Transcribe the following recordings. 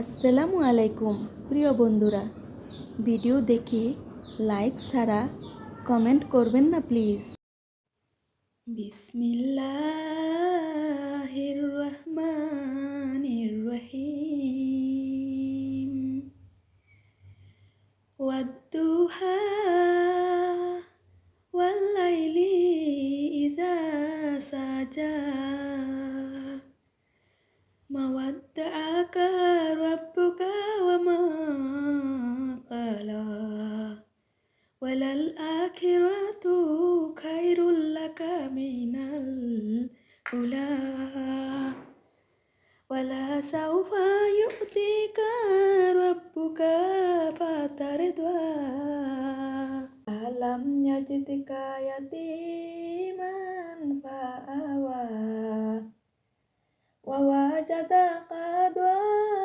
আসসালামু আলাইকুম, প্রিয় বন্ধুরা। ভিডিও দেখে লাইক ছাড়া কমেন্ট করবেন না, প্লিজ। বিসমিল্লাহির রহমানির রহিম ওয়াদ্দুহা ওয়াল্লাইলি ইযা সাজা। ربك وما قلى وللآخرة خير لك من الأولى ولسوف يؤتيك ربك فترضى ألم يجدك يتيما فآوى ووجدك ضالا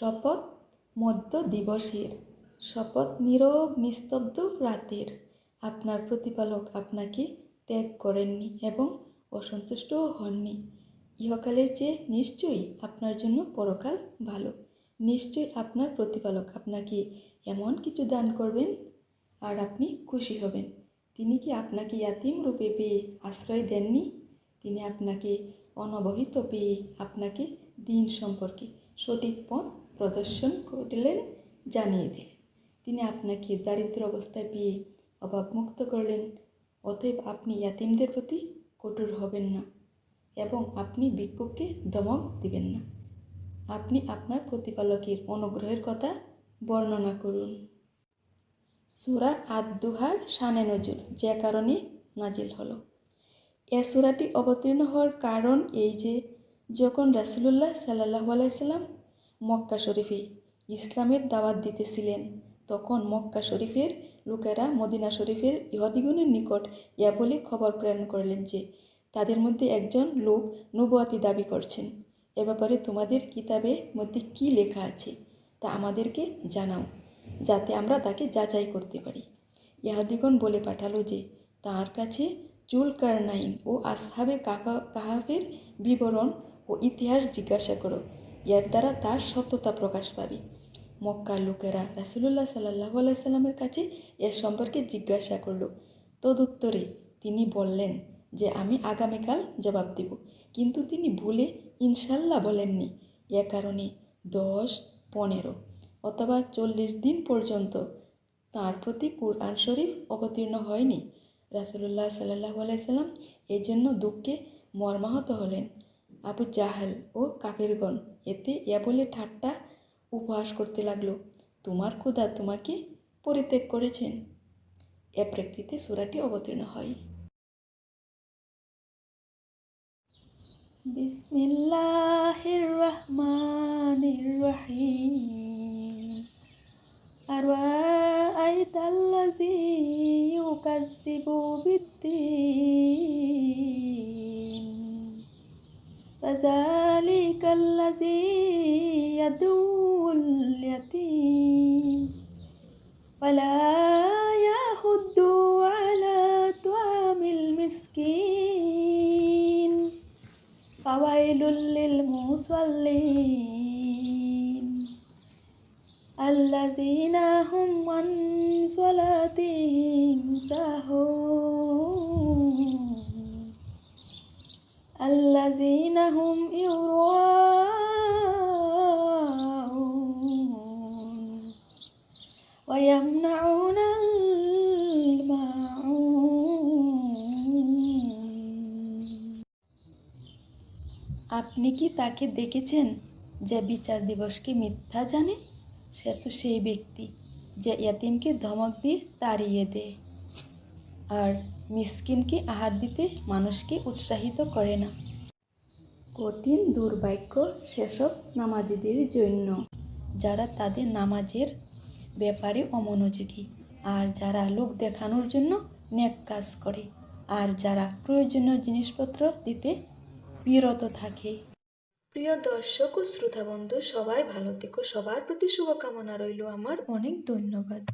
শপথ মধ্য দিবসের। শপথ নীরব, নিস্তব্ধ রাতের। আপনার প্রতিপালক আপনাকে ত্যাগ করেননি এবং অসন্তুষ্টও হননি। ইহকালের চেয়ে নিশ্চয়ই আপনার জন্য পরকাল ভালো। নিশ্চয়ই আপনার প্রতিপালক আপনাকে এমন কিছু দান করবেন, আর আপনি খুশি হবেন। তিনি কি আপনাকে ইয়াতিম রূপে পেয়ে আশ্রয় দেননি? তিনি আপনাকে অনবহিত পেয়ে আপনাকে দিন সম্পর্কে সঠিক পথ প্রদর্শন করলেন, জানিয়ে দিলেন। তিনি আপনাকে দারিদ্র অবস্থায় পেয়ে অভাবমুক্ত করলেন, অতএব আপনি ইয়াতিমদের প্রতি কঠোর হবেন না এবং আপনি ভিক্ষুককে দমক দিবেন না। আপনি আপনার প্রতিপালকের অনুগ্রহের কথা বর্ণনা করুন। সুরা আদ-দুহার শানে নজুল, যে কারণে নাজিল হলো। এ সুরাটি অবতীর্ণ হওয়ার কারণ এই যে, যখন রাসুলুল্লাহ সাল্লাহ আলাইসাল্লাম মক্কা শরীফে ইসলামের দাওয়াত দিতেছিলেন। তখন মক্কা শরীফের লোকেরা মদিনা শরীফের ইহদিগুনের নিকট ইয়া বলে খবর প্রেরণ করলেন যে, তাদের মধ্যে একজন লোক নবুয়াতি দাবি করছেন, এ ব্যাপারে তোমাদের কিতাবের মধ্যে কি লেখা আছে তা আমাদেরকে জানাও, যাতে আমরা তাকে যাচাই করতে পারি। ইহাদিগণ বলে পাঠালো যে তার কাছে চুল কারনাইন ও আসহাবে কাহা কাহাফের বিবরণ ও ইতিহাস জিজ্ঞাসা করো ইয়ার দ্বারা তার সত্যতা প্রকাশ পাবে। মক্কার লোকেরা রাসুলুল্লাহ সাল্লাহ আলাইসাল্লামের কাছে এর সম্পর্কে জিজ্ঞাসা করল। তদুত্তরে তিনি বললেন যে, আমি আগামীকাল জবাব দেব। কিন্তু তিনি ভুলে ইনশাল্লাহ বলেননি। এ কারণে দশ, পনেরো অথবা চল্লিশ দিন পর্যন্ত তার প্রতি কুরআন শরীফ অবতীর্ণ হয়নি। রাসুলুল্লাহ সাল্লাহ আলাইসাল্লাম এই জন্য দুঃখে মর্মাহত হলেন। আবু জাহাল ও কাফেরগণ এতে ইয়া বলে ঠাট্টা উপহাস করতে লাগল। তোমার খোদা তোমাকে পরিত্যাগ করেছেন। এ প্রেক্ষিতে সুরাটি অবতীর্ণ হয়। বিসমিল্লাহির রহমানির রহিম আর আইতাল্লাযী ইউকাজ্জিবু বিদ্দিন। فذلك الذي يدعو اليتيم ولا يحض على طعام المسكين فويل للمصلين الذين هم عن صلاتهم ساهون الذين هم يراءون ويمنعون الماعون আপনি কি তাকে দেখেছেন যে বিচার দিবসকে মিথ্যা জানে সে তো সেই ব্যক্তি যে ইয়াতিমকে ধমক দিয়ে তাড়িয়ে দেয় আর মিসকিনকে আহার দিতে মানুষকে উৎসাহিত করে না। কঠিন দুর্ভাগ্য সেসব নামাজিদের জন্য। যারা তাদের নামাজের ব্যাপারে অমনোযোগী আর যারা লোক দেখানোর জন্য নেক কাজ করে আর যারা প্রয়োজনীয় জিনিসপত্র দিতে বিরত থাকে। প্রিয় দর্শক ও শ্রোতা বন্ধু সবাই ভালো থেকো। সবার প্রতি শুভকামনা রইল। আমার অনেক ধন্যবাদ।